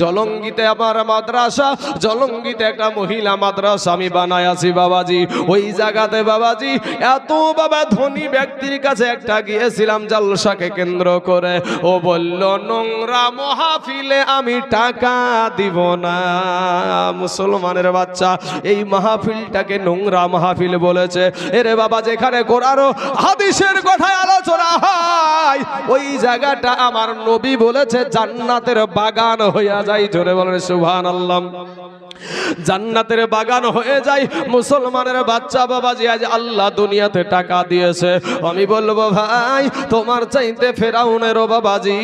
জলঙ্গিতে আমার মাদ্রাসা, জলঙ্গিতে একটা মহিলা মাদ্রাসা আমি বানাই আছি বাবাজি। ওই জায়গাতে বাবাজি, এত বাবা ধনী ব্যক্তির কাছে একটা গিয়েছিলাম জালসাকে কেন্দ্র করে। ও বলল, নোংরা মহাফিলে আমি টাকা দিব না। মুসলমানের বাচ্চা, এই মাহফিলটাকে নোংরা মাহফিল বলেছে। এরে বাবা, যেখানে কোরআনও হাদিসের কথায় আলোচনা হয়, ওই জায়গাটা আমার নবী বলেছে, জান্নাতের বাগান হইয়া যায়, জোরে বলেন সুবহান আল্লাহ জান্নাতের বাগান হয়ে যায়, মুসলমানের বাচ্চা বাবাজি আজ আল্লাহ দুনিয়াতে টাকা দিয়েছে। আমি বলব, ভাই, তোমার চাইতে ফেরাউনেরও বাবাজি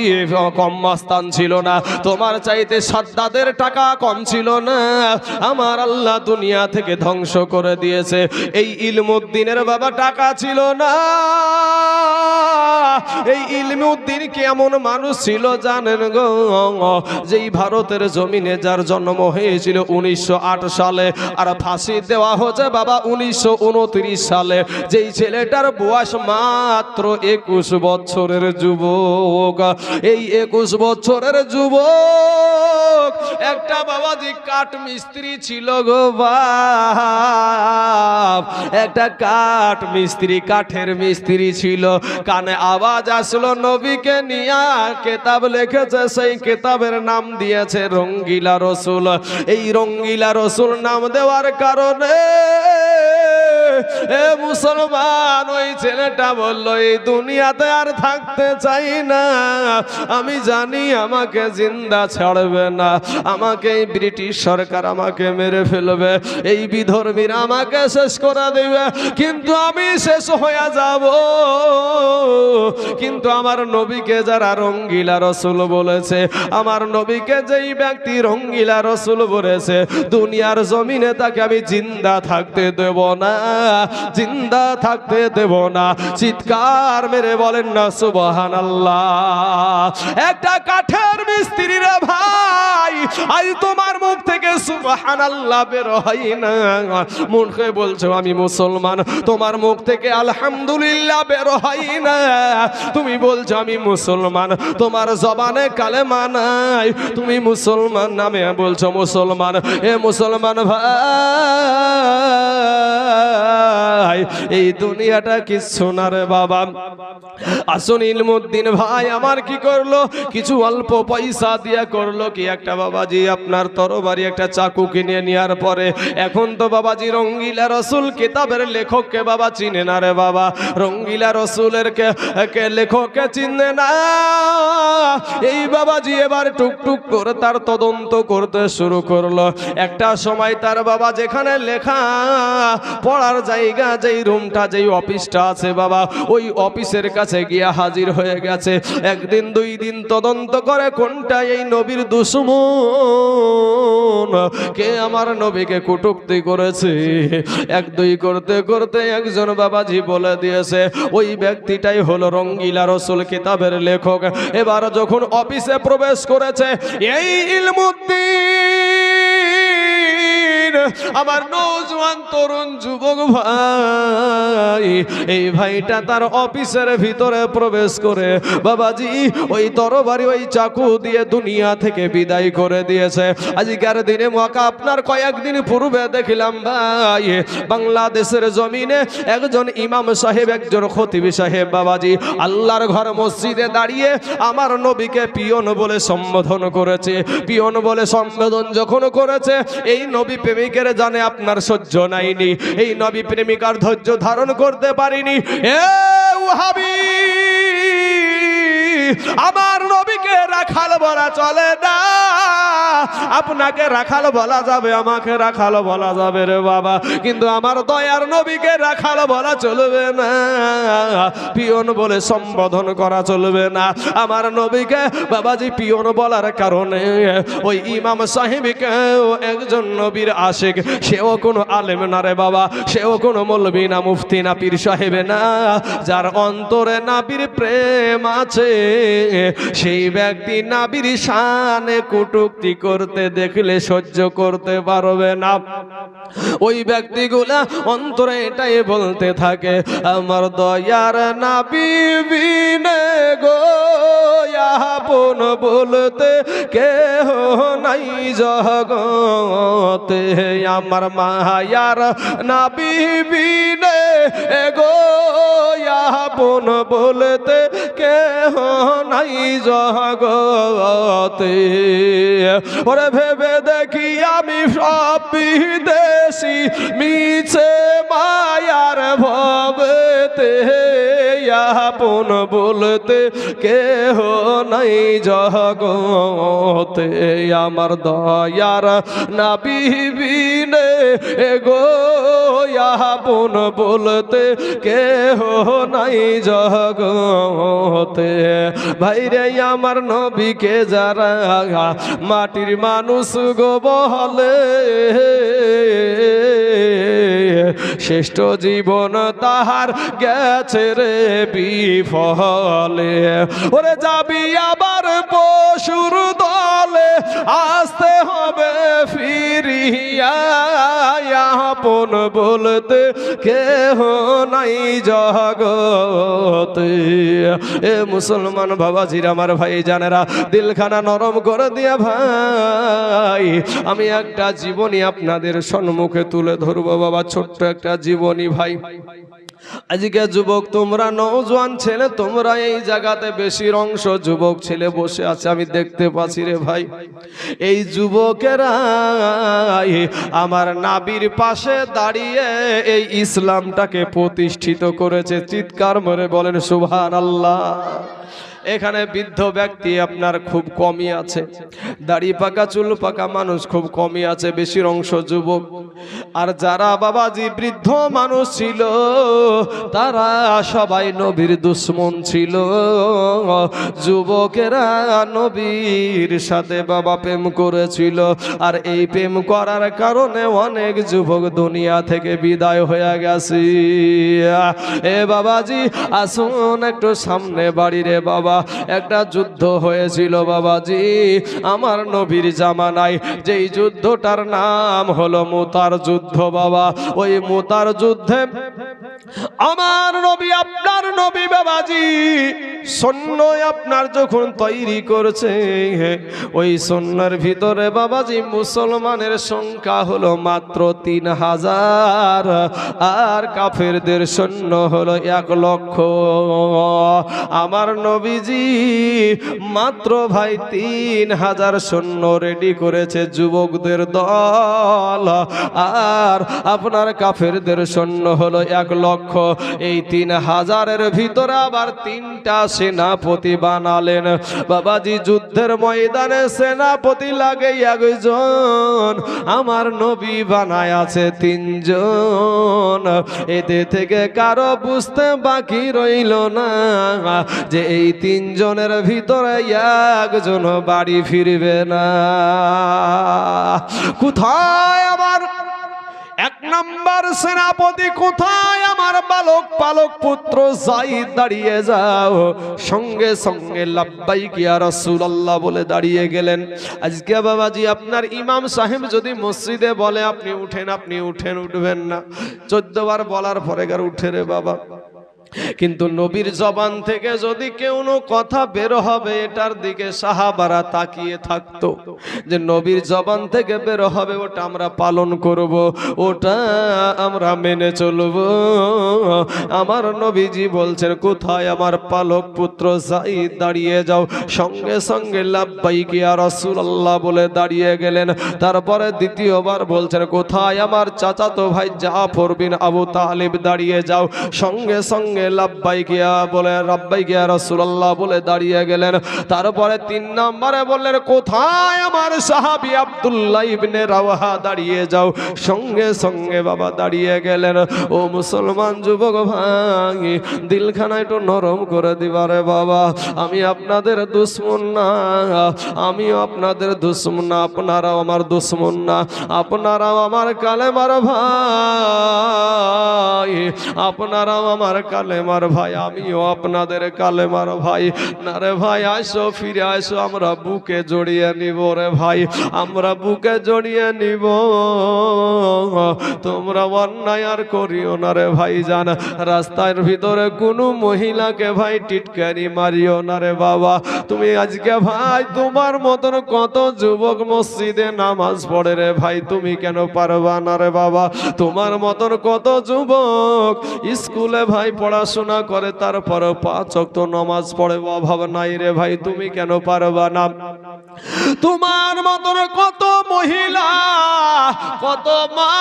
কম মাস্তান ছিল না। তোমার চাইতে সাদ্দাদের টাকা কম ছিল না। আমার আল্লাহ দুনিয়া থেকে ধ্বংস করে দিয়েছে। এই ইলমুদ্দিনের বাবা টাকা ছিল না। এই ইলমুদ্দিন কেমন মানুষ ছিল জানেন গো? যেই ভারতের জমিনে যার জন্ম হয়েছিল উনিশশো আট সালে, আর ফাঁসি দেওয়া হচ্ছে বাবা উনিশশো উনত্রিশ সালে। যেই ছেলেটার বয়স মাত্র একুশ বছরের যুবক, এই একুশ বছরের যুবক একটা বাবাজি কাঠ মিস্ত্রি ছিল গো বাপ। একটা কাঠ মিস্ত্রি কাঠের মিস্ত্রি ছিল। কানে আওয়াজ আসলো, নবীকে নিয়া কেতাব লিখেছে, সেই কেতাবের নাম দিয়েছে রঙ্গিলা রসুল। এই রঙ্গিলা রসুল নাম দেওয়ার কারণে এ মুসলমান, ওই ছেলেটা বলল, এই দুনিয়াতে আর থাকতে চাই না। আমি জানি আমাকে জিন্দা ছাড়বে না। আমাকে এই ব্রিটিশ সরকার আমাকে মেরে ফেলবে। এই বিধর্মীরা আমাকে শেষ করে দেবে। কিন্তু আমি শেষ হয়ে যাব। কিন্তু আমার নবীকে যারা রঙ্গিলা রসুল বলেছে, আমার নবীকে যেই ব্যক্তি রঙ্গিলা রসুল বলেছে, দুনিয়ার জমিনে তাকে আমি জিন্দা থাকতে দেব না। জিন্দা থাকতে দেব না। চিৎকার মেরে বলেন না সুবহান একটা কাঠের মিস্ত্রি রে ভাই, আজ তোমার মুখ থেকে সুবহান আল্লাহ বের হয় না। মুখে বলছো, আমি মুসলমান, তোমার মুখ থেকে আলহামদুলিল্লাহ বের হয় না। তুমি বলছো, আমি মুসলমান, তোমার জবানে কালেমা নাই। তুমি মুসলমান নামে বলছো, মুসলমান, এ মুসলমান ভাই এই দুনিয়াটা কিচ্ছু না রে বাবা? আসুন ইলমুদ্দিন ভাই, আমার কি করল? কিছু অল্প পয়সা দিয়া করল কি একটা বাবাজি আপনার তরবারি একটা চাকু কিনে নেওয়ার পরে? এখন তো বাবাজি রঙ্গিলা রসুল কিতাবের লেখককে বাবা চিনে না রে বাবা। রঙ্গিলা রসুলের কে কে লেখককে চিনে না। এই বাবাজি এবার টুকটুক করে তার তদন্ত করতে শুরু করল। একটা সময় তার বাবা যেখানে লেখা, পড়ার জায়গা, যেই রুমটা যেই অফিসটা আছে বাবা, ওই অফিসের কাছে গিয়া হাজির হয়ে গেছে। একদিন, দুই দিন তদন্ত করে কোনটা এই নবীর দুশ্মন? কে আমার নবীকে কুটুক্তি করেছে? এক, দুই করতে করতে একজন বাবাজি বলে দিয়েছে, ওই ব্যক্তিটাই হলো রঙ্গিলা রসুল কিতাবের লেখক। এবার যখন অফিসে প্রবেশ করেছে, এই ইলমুদ্দিন আমার নৌজওয়ান তরুণ যুবক ভাই, এই ভাইটা তার অফিসের ভিতরে প্রবেশ করে, বাবাজি, ওই তরবারি, ওই চাকু দিয়ে দুনিয়া থেকে বিদায় করে দিয়েছে। আজকের দিনে মকা আপনার কয়েকদিন পূর্বে দেখিলাম ভাই, বাংলাদেশের জমিনে একজন ইমাম সাহেব, একজন খতিবি সাহেব, বাবাজি, আল্লাহর ঘর মসজিদে দাঁড়িয়ে আমার নবীকে পিয়ন বলে সম্বোধন করেছে। পিয়ন বলে সম্বোধন যখন করেছে, এই নবী প্রেমিকের জানে আপনার সহ্য নাইনি। এই নবী প্রেমিকার ধৈর্য ধারণ করতে পারিনি। এ হাবি আমার নবীকে রাখাল বলা চলে না। আপনাকে রাখাল বলা যাবে, আমাকে রাখাল বলা যাবে রে বাবা। কিন্তু আমার দয়ার নবীকে রাখাল বলা চলবে না। পিয়ন বলে সম্বোধন করা চলবে না। আমার নবীকে বাবাজি পিয়ন বলার কারণে ওই ইমাম সাহেবকে একজন নবীর আশেক, সেও কোনো আলেম না রে বাবা, সেও কোনো মৌলবী না, মুফতি না, পীর সাহেবে না। যার অন্তরে নাবির প্রেম আছে, সেই ব্যক্তি নাবির শানে কুটুক্তি করতে দেখলে সহ্য করতে পারবে না। ওই ব্যক্তিগুলা অন্তরে এটাই বলতে থাকে, আমার দয়ার না বিনে গো, আপন বলতে কেহ নাই জগতে। আমার মায়ার না বিবিনে এগো আপন বলতে কেহ নাই জগতে। ওরে ভেবে দেখি আমি সব বিদেশি, মিছে মায়ার ভবেতে আপন বলতে কেহ নাই জগতে। আমার দয়ার না বিবিনে এগো, আপন বলতে কেহ নাই জগতে। ভাইরে, আমার নবীকে যারা মাটির মানুষ গো বলে শ্রেষ্ঠ জীবন তাহার গেছে রে বিফলে। ওরে যাবি আবার পশুর আসতে হবে ফিরিয়া, আপন বলতে কেহ নাই জগতে। এ মুসলমান বাবাজির, আমার ভাই জানেরা দিলখানা নরম করে দিয়া ভাই, আমি একটা জীবনী আপনাদের সম্মুখে তুলে ধরবো বাবা, ছোট্ট একটা জীবনী ভাই। আজকে যুবক, তোমরা নজওয়ান ছেলে, তোমরা এই জায়গাতে বেশির অংশ যুবক ছেলে বসে আছে, আমি দেখতে পাচ্ছি রে ভাই। এই যুবকেরা আমার নাবির পাশে দাঁড়িয়ে এই ইসলামটাকে প্রতিষ্ঠিত করেছে। চিৎকার মরে বলেন সুভান আল্লাহ এখানে বৃদ্ধ ব্যক্তি আপনার খুব কমই আছে। দাড়ি পাকা, চুল পাকা মানুষ খুব কমই আছে বেশির অংশ যুবক। আর যারা বাবাজি বৃদ্ধ মানুষ ছিল, তারা সবাই নবীর দুশ্মন ছিল। যুবকেরা নবীর সাথে বাবা প্রেম করেছিল। আর এই প্রেম করার কারণে অনেক যুবক দুনিয়া থেকে বিদায় হয়ে গেছি। এ বাবাজি, আসুন একটু সামনে বাড়ি রে বাবা। একটা যুদ্ধ হয়েছিল বাবাজি। আমার নবীর জামানায় যেই যুদ্ধটার নাম হলো মুতার যুদ্ধ বাবা। ওই মুতার যুদ্ধে আমার নবী, আপনার নবী বাবাজি সৈন্য আপনার যখন তৈরি করছে ওই সৈন্যের ভিতরে বাবাজি মুসলমানের সংখ্যা হলো মাত্র তিন হাজার, আর কাফেরদের সৈন্য হলো এক লক্ষ। আমার নবীজি মাত্র ভাই তিন হাজার সৈন্য রেডি করেছে যুবকদের দল, আর আপনার কাফেরদের সৈন্য হলো এক লক্ষ। এই তিন হাজারের ভিতরে আবার তিনটা সেনাপতি বানালেন। বাবাজি যুদ্ধের ময়দানে সেনাপতি লাগে একজন। আমার নবী বানায় আছে তিনজন। এতে থেকে কারও বুঝতে বাকি রইল না। যে এই তিনজনের ভিতরে একজন বাড়ি ফিরবে না। কোথায় আমার এক নাম্বার সেনাপতি কোথায়? আমার বালক পালক পুত্র যাই দাঁড়িয়ে যাও। সঙ্গে সঙ্গে লাব্বাই গিয়া রসুল্লাহ বলে দাঁড়িয়ে গেলেন। আজকে বাবাজি, আপনার ইমাম সাহেব যদি মসজিদে বলে, আপনি উঠেন আপনি উঠেন, উঠবেন না। চোদ্দবার বলার পরে গার উঠে রে বাবা। কিন্তু নবীর জবান থেকে যদি কেউ কথা বের হবে, এটার দিকে সাহাবারা তাকিয়ে থাকতো। যে নবীর জবান থেকে বের হবে, ওটা আমরা পালন করব, ওটা আমরা মেনে চলব। আমার নবীজি বলছেন, কোথায় আমার পালক পুত্র সাইদ দাঁড়িয়ে যাও? সঙ্গে সঙ্গে লাভবাই গিয়া রসুল্লাহ বলে দাঁড়িয়ে গেলেন। তারপরে দ্বিতীয়বার বলছেন, কোথায় আমার চাচাতো ভাই জাফর বিন আবু তালিব দাঁড়িয়ে যাও? সঙ্গে সঙ্গে গিয়া বলে রাব্বাই গিয়া রসুল্লাহ বলে দাঁড়িয়ে গেলেন। তারপরে তিন নম্বরে বললেন, কোথায় আমার সাহাবি আব্দুল্লাহ ইবনে রাওয়াহা? দাঁড়িয়ে যাও। সঙ্গে সঙ্গে বাবা দাঁড়িয়ে গেলেন। ও মুসলমান যুবক ভাই, দিলখানা একটু নরম করে দিবারে বাবা। আমি আপনাদের দুশ্মন না, আমিও আপনাদের দুশ্মন না, আপনারাও আমার দুশ্মন না। আপনারাও আমার কালেমার ভাই, আপনারাও আমার কালে কালেমার ভাই, আমিও আপনাদের কালেমার ভাই। না রে ভাই, আসো, ফিরে আসো, আমরা বুকে জড়িয়ে নিব রে ভাই, আমরা বুকে জড়িয়ে নিব। তোমরা অন্যায় আর করিও না রে ভাই জান রাস্তার ভিতরে কোনো মহিলাকে ভাই টিটকারি মারিও না রে বাবা। তুমি আজকে ভাই, তোমার মতন কত যুবক মসজিদে নামাজ পড়ে রে ভাই, তুমি কেন পারবা না রে বাবা? তোমার মতন কত যুবক স্কুলে ভাই পড়াশোনা করে, তারপর পাঁচ অক্ত নামাজ পড়ে, অভাব নাই রে ভাই, তুমি কেন পারবা না? তোমার মতন কত মহিলা, কত মা,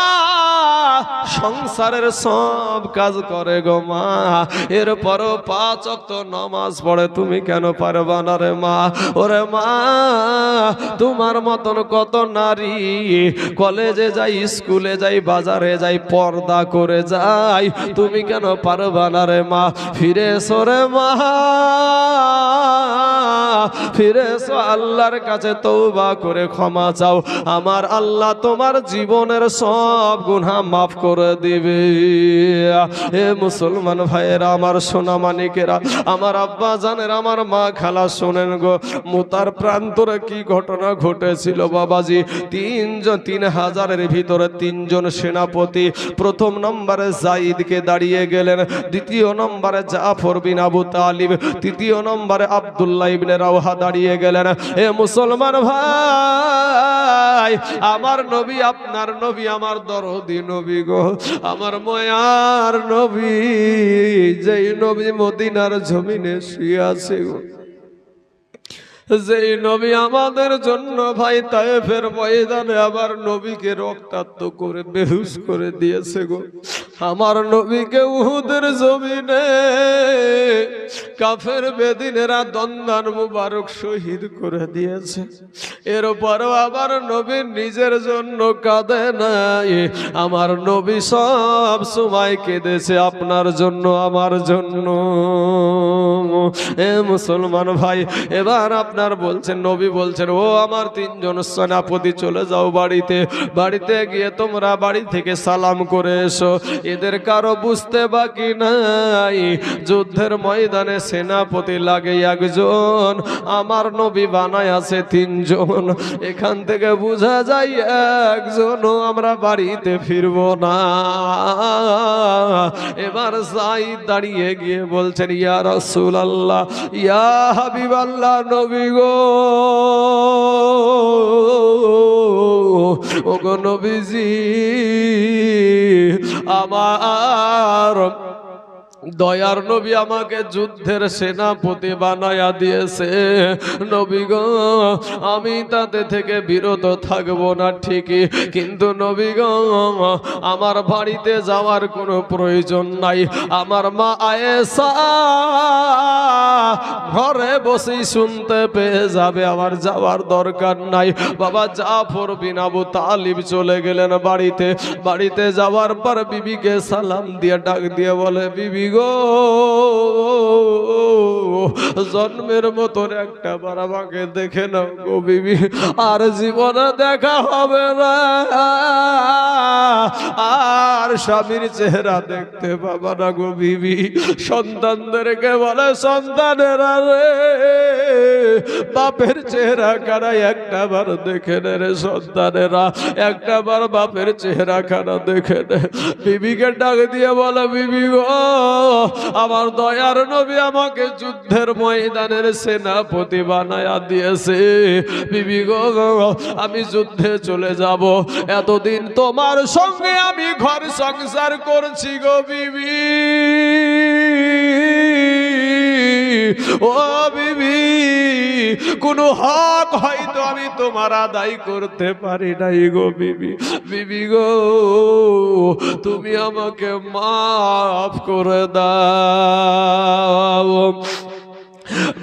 সংসারের সব কাজ করে গো মা। এরপরও পাঁচ অক্ত নামাজ পড়ে, তুমি কেন পারবা না রে মা? ওরে মা, তোমার মতন কত নারী, কলেজে যাই, স্কুলে যাই, বাজারে যাই, পর্দা করে যাই, তুমি কেন পারবা না রে মা ফিরে সোরে মা। ফিরে এসো আল্লাহর কাছে তৌবা করে ক্ষমা চাও। আমার আল্লাহ তোমার জীবনের সব গুনাহ মাফ করে দিবে। এ মুসলমান ভাইয়েরা, আমার সোনা মানিকেরা, আমার আব্বা জানের, আমার মা খালা, শোনেন গো, মুতার প্রান্তরে কি ঘটনা ঘটেছিল বাবাজি? তিনজন তিন হাজারের ভিতরে তিনজন সেনাপতি প্রথম নম্বরে জাইদকে দাঁড়িয়ে গেলেন, দ্বিতীয় নম্বরে জাফর বিন আবু তালিব, তৃতীয় নম্বরে আব্দুল্লাহ ইবনে রাওহা দাঁড়িয়ে গেলেন। এ মুসলমান ভাই, আমার নবী, আপনার নবী, আমার দরদি নবী গো, আমার ময়ার নবী, যেই নবী মদিনার জমিনে শুয়ে আছে গো। যেই নবী আমাদের জন্য ভাই তায়েফের ময়দানে আবার নবীকে রক্তাক্ত করে, বেহুশ করে দিয়েছে গো। আমার নবীকে উহুদের জমিনে কাফের বেদিনেরা দন্দান মুবারক শহীদ করে দিয়েছে। এরপরও আবার নবী নিজের জন্য কাঁদে নাই। আমার নবী সব সময় কেঁদেছে আপনার জন্য, আমার জন্য। এ মুসলমান ভাই, এবার আপনার বলছেন, নবী বলছেন, ও আমার তিনজন সেনাপতি, চলে যাও বাড়িতে। বাড়িতে গিয়ে তোমরা বাড়ি থেকে সালাম করে এসো। এদের কারও বুঝতে বাকি নাই। যুদ্ধের ময়দানে সেনাপতি লাগে একজন। আমার নবী বানায় আছে তিনজন। এখান থেকে বোঝা যায় একজনও আমরা বাড়িতে ফিরবো না। এবার সাই দাঁড়িয়ে গিয়ে বলছেন, ইয়া রসুল আল্লাহ ইয়া হাবিব আল্লাহ নবী গো। ও নবীজি দয়ার নবী আমাকে যুদ্ধের সেনাপতি বানায়া দিয়েছে। নবী গো, আমি তাতে থেকে বিরত থাকব না ঠিকই, কিন্তু নবী গো, আমার বাড়িতে যাওয়ার কোনো প্রয়োজন নাই। আমার মা আয়েসা ঘরে বসেই শুনতে পেয়ে যাবে, আমার যাওয়ার দরকার নাই। বাবা জাফর বিন আবু তালিব চলে গেলেন বাড়িতে। বাড়িতে যাওয়ার পর বিবিকে সালাম দিয়ে ডাক দিয়ে বলে, বিবি গো। জন্মের মতন একটা বার আমাকে দেখে নাও গো বিবি। আর জীবনে দেখা হবে না। আর স্বামীর চেহারা দেখতে পাবা না গো বিবি। সন্তানদেরকে বলে, সন্তানেরা রে, বাপের চেহারা কারা একটা বার দেখে নে রে সন্তানেরা। একটা বার বাপের চেহারা খানা দেখে নে। বিবিকে ডাক দিয়ে বলে, বিবি গো আমার দয়ার নবী আমাকে যুদ্ধের ময়দানের সেনাপতি বানায়া দিয়েছে। বিবি গো আমি যুদ্ধে চলে যাব। এতদিন তোমার সঙ্গে আমি ঘর সংসার করছি গো বিবি। ও বিবি কোন হক হয়তো আমি তোমার আদায় করতে পারি নাই গো বিবি। বিবি গো, তুমি আমাকে মাফ করে দাও।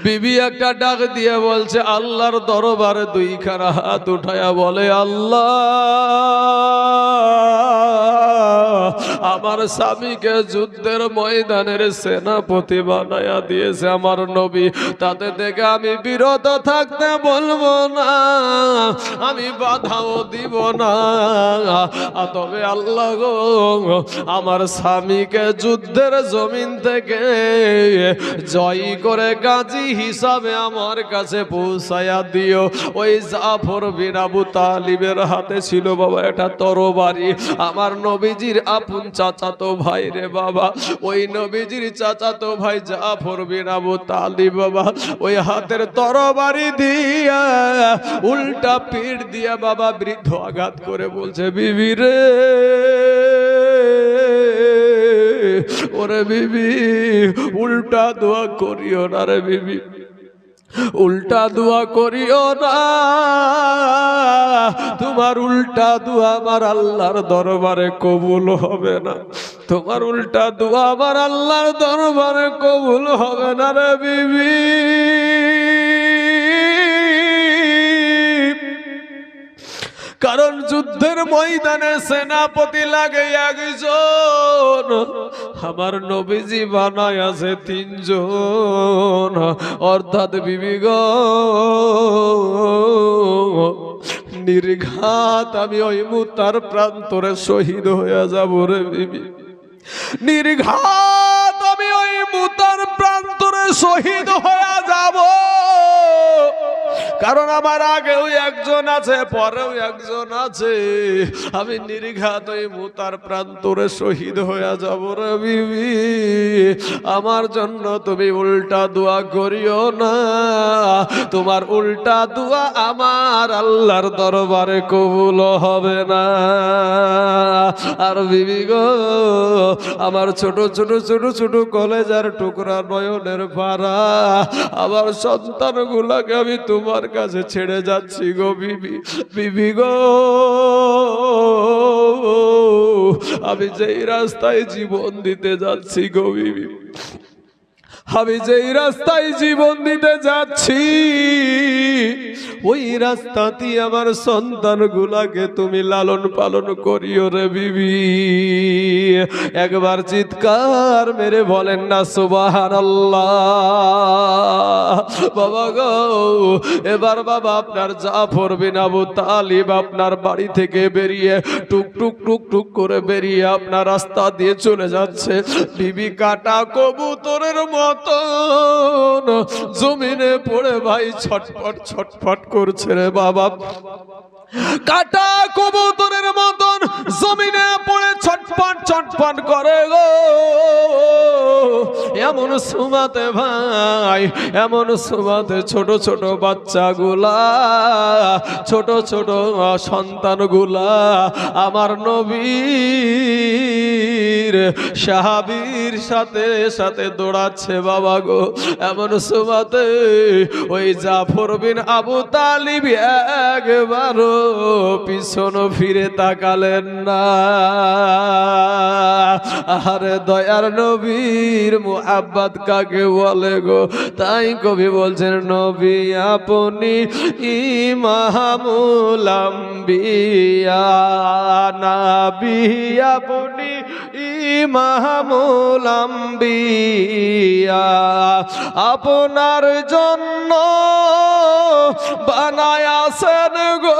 বিবি একটা ডাক দিয়ে বলছে, আল্লাহর দরবারে দুইখানা হাত উঠায়া বলে, আল্লাহ! আমার স্বামীকে যুদ্ধের ময়দানের সেনাপতি বানায়া দিয়েছে আমার নবী। তাতে থেকে আমি বিরত থাকতে বলব না, আমি বাধাও দিব না। তবে আল্লাহ আমার স্বামীকে যুদ্ধের জমিন থেকে জয়ী করে গাজী হিসাবে আমার কাছে পৌঁছায়া দিও। ওই জাফর বিন তালিবের হাতে ছিল বাবা, এটা তরবারি। আমার নবীজির আপন চাচাতো ভাই রে বাবা, ওই নবীজির চাচাতো ভাই জাফর বিন আবু তালিব বাবা, ওই হাতের তরবারি দিয়া উল্টা পিঠ দিয়া বাবা বৃদ্ধ আঘাত করে বলছে, বিবি রে, ওরে বিবি, উল্টা দোয়া করিও না রে বিবি। উল্টা দোয়া করিও না। তোমার উল্টা দোয়া আমার আল্লাহর দরবারে কবুল হবে না। তোমার উল্টা দোয়া আমার আল্লাহর দরবারে কবুল হবে না রে বিবি। কারণ যুদ্ধের ময়দানে সেনাপতি লাগে একজন। আমার নবীজি বানায় আছে তিনজন। অর্থাৎ বিবিগ নির্ঘাত আমি ওই মুতার প্রান্তরে শহীদ হয়ে যাব রে বিবি। নির্ঘাত আমি ওই মুতার প্রান্তরে শহীদ হয়ে যাব। কারণ আমার আগেও একজন আছে, পরেও একজন আছে। আমি নির্ঘাত ওই মুতার প্রান্তরে শহীদ হয়ে যাব রে বিবি। আমার জন্য তুমি উল্টা দোয়া করিও না। তোমার উল্টা দোয়া আমার আল্লাহর দরবারে কবুল হবে না। আর বিবি গো, আমার ছোট ছোট ছোট ছোট কলেজার টুকরা নয়নের পাড়া আমার সন্তান গুলাকে আমি তোমার কাছে ছেড়ে যাচ্ছি গো বিবি বিবি গো। আমি যেই রাস্তায় জীবন দিতে যাচ্ছি গো বিবি। আমি যেই রাস্তায় জীবন দিতে যাচ্ছি, ওই রাস্তাতে আমার সন্তান গুলাকে তুমি লালন পালন করিও রে বিবি। একবার চিৎকার মেরে বলেন না সুবাহান বাবা গো, এবার বাবা আপনার জাফর বিন আবু তালিব আপনার বাড়ি থেকে বেরিয়ে টুক টুক টুক টুক করে বেরিয়ে আপনার রাস্তা দিয়ে চলে যাচ্ছে। বিবি কাটা কবুতরের মতন। জমিনে পড়ে ভাই ছটফট ছটফট করছে রে বাবা। কাটা কবুতরের মতন জমিনে ছটফট ছটফট করে গো। এমন সুমাতে ভাই, এমন সুমাতে ছোট ছোট বাচ্চাগুলা, ছোট ছোট সন্তানগুলা, আমার নবীর সাহাবীর সাথে সাথে দৌড়াচ্ছে বাবা গো। এমন সুমাতে ওই জাফর বিন আবু তালিব একবারও পিছন ফিরে তাকালেন না। আরে দয়ার নবীর মুহাব্বাত কাকে বলে গো? তাই কবি বলছেন, নবী আপনি ইমামুলাম বিয়া নাবি আপনি ইমামুলাম বিয়া আপনার জন্য বানায় আসেন গো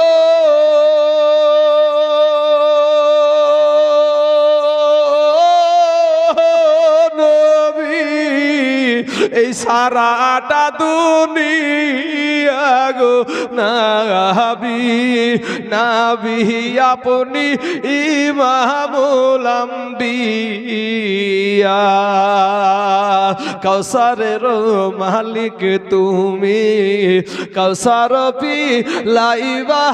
এই সারাটা দুনিয়া গো নাবি নাবি আপনি ইমামুলাম বিয়া কৌসারের মালিক তুমি কৌসার পি লাইবা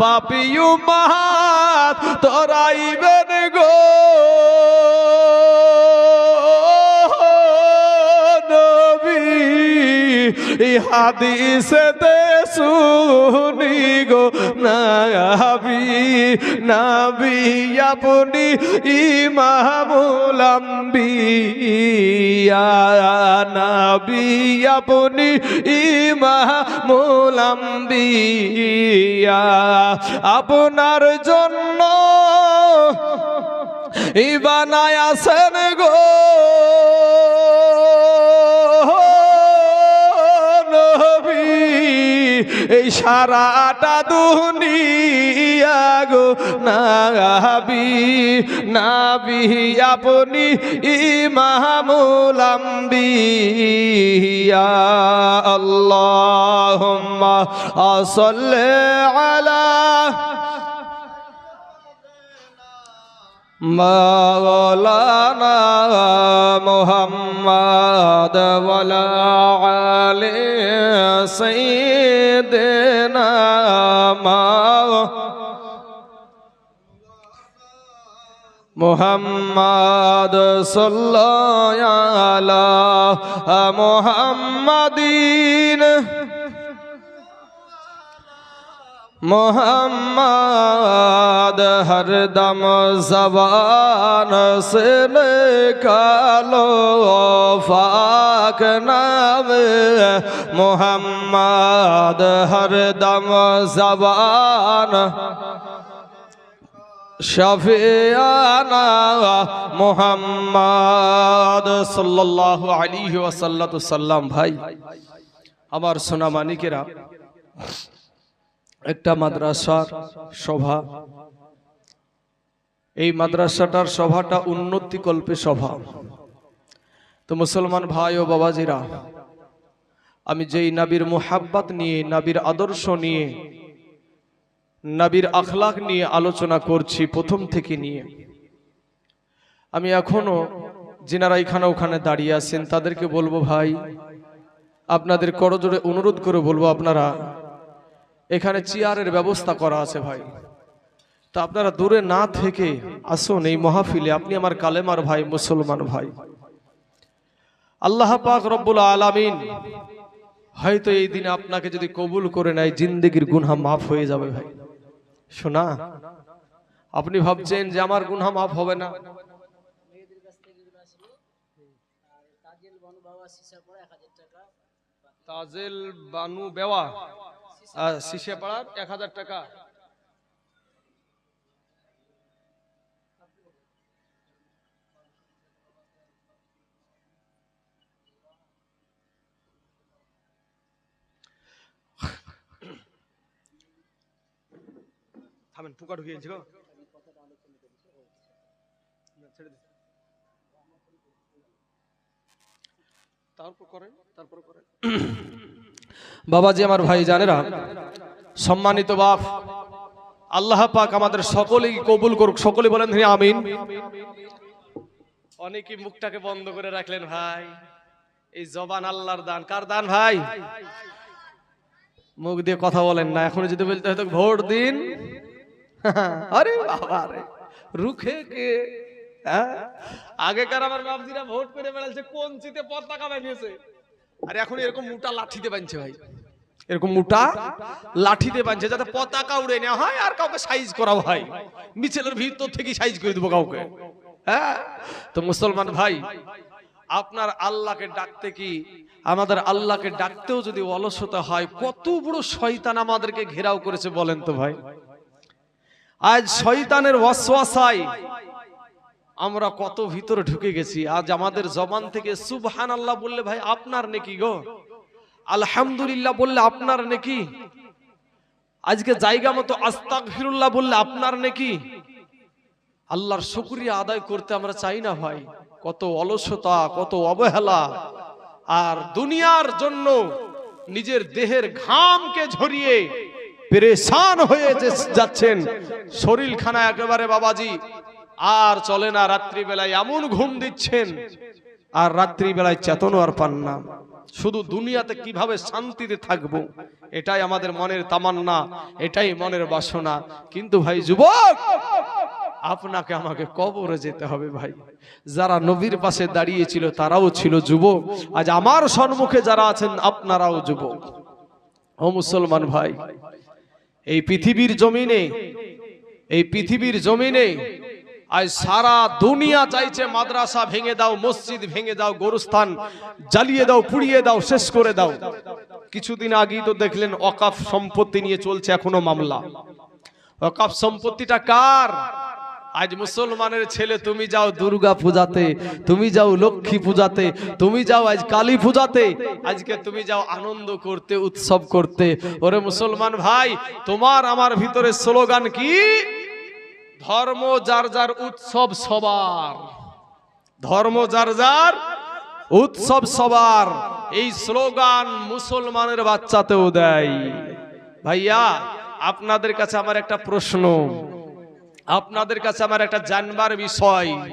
পাপিয়ু মাহাত তোরাইবেন গো। নবী এই হাদিসে শুনি গো নাবি নাবি, আপনি ইমামুল আম্বিয়া, নাবি, আপনি ইমামুল আম্বিয়া। আপনার জন্য ইবানায় আসেন গো এই সারাটা দুনিয়া গো নাবি নাবি আপনি ইমামুল আম্বিয়া আল্লাহুম্মা সাল্লি আলা مولانا محمد ولا علي سيدنا দেনা মা মোহাম্মদ সাল্লাল্লাহ মোহাম্মদিন মোহাম্মদ হরদম জবান সে কালো ফাক নাম। মোহাম্মদ হরদম জবান শফিয়ানা। মোহাম্মদ সাল্লাল্লাহু আলাইহি ওয়াসাল্লাম ভাই, আমার সোনা মানিকেরা একটা মাদ্রাসার সভা। এই মাদ্রাসাটার সভাটা উন্নতিকল্পে সভা। তো মুসলমান ভাই ও বাবাজিরা, আমি যেই নাবির মোহাব্বাত নিয়ে, নাবির আদর্শ নিয়ে, নাবির আখলাক নিয়ে আলোচনা করছি প্রথম থেকে নিয়ে, আমি এখনও যেনারা এখানে ওখানে দাঁড়িয়ে আছেন তাদেরকে বলব ভাই, আপনাদের করজোড়ে অনুরোধ করে বলব আপনারা এখানে চেয়ারের ব্যবস্থা করা আছে ভাই। তা আপনারা দূরে না থেকে আসুন এই মহাফিলে। আপনি আমার কালেমার ভাই, মুসলমান ভাই। আল্লাহ পাক রব্বুল আলামিন হয়তো এই দিনে আপনাকে যদি কবুল করে নেয়, জিন্দগির গুনহা মাফ হয়ে যাবে ভাই। শোনা, আপনি ভাবছেন যে আমার গুনহা মাফ হবে না? তাজেল বানু বেওয়া। আর শিশে পাড়ার এক হাজার টাকা থামেন পোকা ঢুকে গো না, ছেড়ে দিন। তারপর করেন তারপর করেন বাবাজি আমার ভাই জানেরা, সম্মানিত বাপ, আল্লাহ পাক আমাদের সকলেই কবুল করুক, সকলে বলেন হে আমিন। অনেকেই মুখটাকে বন্ধ করে রাখলেন, ভাই। এই জবান আল্লাহর দান, কার দান, ভাই? মুখ দিয়ে কথা বলেন না এখন যদি বলতে হয়তো ভোট দিন। আরে বাবা রে, রুখে কে? হ্যাঁ? আগেকার আমার বাপজিরা ভোট করে বেড়াচ্ছে, কোন চিতে পতাকা বানিয়েছে? আর এখন এরকম মোটা লাঠিতে বানছে ভাই। এরকম মোটা লাঠিতে বানছে যাতে পতাকা উড়ে নেওয়া হয় আর কাউকে সাইজ করা হয়। মিছিলের ভিতর থেকে সাইজ করে দেবো কাউকে। হ্যাঁ? তো মুসলমান ভাই, আপনার আল্লাহকে ডাকতে কি আমাদের আল্লাহকে ডাকতেও যদি অলসতা হয়, কত বড় শয়তান আমাদেরকে ঘেরাও করেছে বলেন তো ভাই। আজ শয়তানের ওয়াসওয়াসায় আমরা কত ভিতরে ঢুকে গেছি। আজ আমাদের জবান থেকে সুবহান আল্লাহ বললে, ভাই, আপনার নেকি গো? আলহামদুলিল্লাহ বললে, আপনার নেকি? আজকে জায়গা মতো আস্তাক ফিরুল্লাহ বললে, আপনার নেকি? আল্লাহর শুক্রিয়া আদায় করতে আমরা চাই না, ভাই। কত অলসতা, কত অবহেলা। আর দুনিয়ার জন্য নিজের দেহের ঘামকে ঝরিয়ে পেরেশান হয়ে যাচ্ছেন শরীর খানা একেবারে বাবাজি আর চলে না, রাত্রিবেলায় এমন ঘুম দিচ্ছেন। আর রাত্রিবেলায় চেতনও আর পান না। শুধু দুনিয়াতে কীভাবে শান্তিতে থাকব, এটাই আমাদের মনের তামান্না, এটাই মনের বাসনা। কিন্তু ভাই, যুবক, আপনাকে আমাকে কবরে যেতে হবে ভাই। যারা নবীর পাশে দাঁড়িয়েছিল, তারাও ছিল যুবক। আজ আমার সম্মুখে যারা আছেন, আপনারাও যুবক। ও মুসলমান ভাই, এই পৃথিবীর জমিনে, এই পৃথিবীর জমিনে আজ সারা দুনিয়া চাইছে মাদ্রাসা ভেঙে দাও, মসজিদ ভেঙে দাও, গোরস্থান জ্বালিয়ে দাও, পুড়িয়ে দাও, শেষ করে দাও। কিছুদিন আগেই তো দেখলেন অকাফ সম্পত্তি নিয়ে চলছে এখনও মামলা। অকাফ সম্পত্তিটা কার? আজ মুসলমানের ছেলে, তুমি যাও দুর্গা পূজাতে, তুমি যাও লক্ষ্মী পূজাতে, তুমি যাও আজ কালী পূজাতে, আজকে তুমি যাও আনন্দ করতে, উৎসব করতে। ওরে মুসলমান ভাই, তোমার আমার ভিতরে স্লোগান কি? ধর্ম যার যার উৎসব সবার। ধর্ম যার যার উৎসব সবার। এই স্লোগান মুসলমানের বাচ্চাতেও দেয়। ভাইয়া, আপনাদের কাছে আমার একটা প্রশ্ন। আপনাদের কাছে আমার একটা জানবার বিষয়।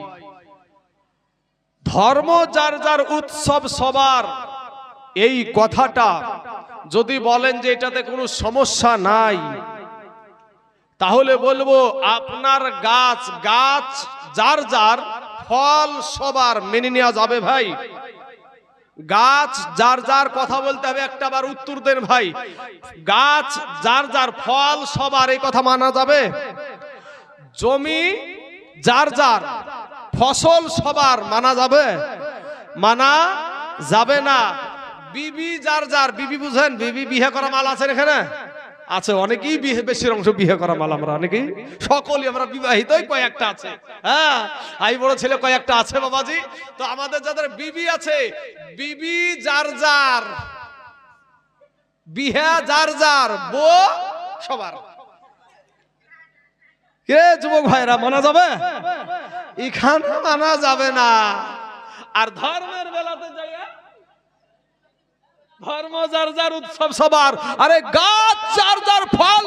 ধর্ম যার যার উৎসব সবার। এই কথাটা যদি বলেন যে এটাতে কোনো সমস্যা নাই। তাহলে বলব, আপনার গাছ গাছ, যার যার ফল সবার মেনে নেওয়া যাবে ভাই। গাছ, যার যার কথা বলতে হবে, একটা বার উত্তর দেন ভাই। গাছ, যার যার ফল সবার এই কথা মানা যাবে। জমি, যার যার ফসল সবার মানা যাবে। মানা যাবে না। বিবি যার যার, বিবি বুঝেন, বিবি বিয়ে করা মাল আছে এখানে? আছে, অনেকেই বিয়ে, বেশির অংশ বিয়ে করা মাল আমরা, অনেকেই। সকলই আমরা বিবাহিতই কয়েকটা আছে। হ্যাঁ আই বড় ছেলে কয়েকটা আছে, বাবাজি। তো আমাদের যাদের বিবি আছে, বিবি, যার যার। বিহা, যার যার বো সবার। কে যুবক ভাইরা, মানা যাবে? এখানে মানা যাবে না। আর ধর্মের বেলাতে যাইয়া ধর্ম যার যার উৎসব সবার। আরে গাছ যার যার ফল